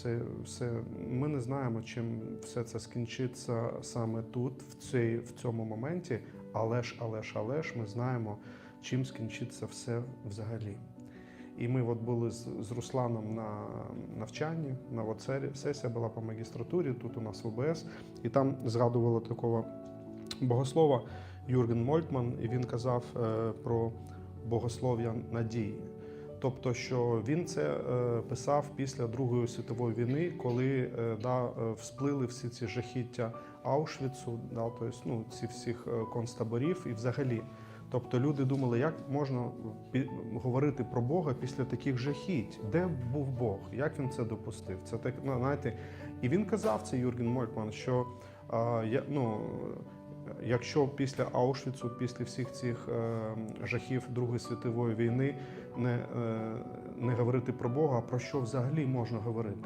все, все. Ми не знаємо, чим все це скінчиться саме тут, в, цей, в цьому моменті. Але ж, але ж, але ж, ми знаємо, чим скінчиться все взагалі. І ми от були з, з Русланом на навчанні, на от сері- сесія була по магістратурі, тут у нас в ОБС, і там згадували такого богослова Юрген Мольтман, і він казав е, про богослов'я надії. Тобто, що він це е, писав після Другої світової війни, коли е, да, е, всплили всі ці жахіття Аушвіцу, да, тобто, ну, ці всіх концтаборів і взагалі. Тобто люди думали, як можна говорити про Бога після таких жахіть? Де був Бог? Як він це допустив? Це так, ну, знаєте, і він казав це Юрген Мольтман, що я, ну, якщо після Аушвіцу, після всіх цих е, жахів Другої світової війни не, е, не говорити про Бога, про що взагалі можна говорити?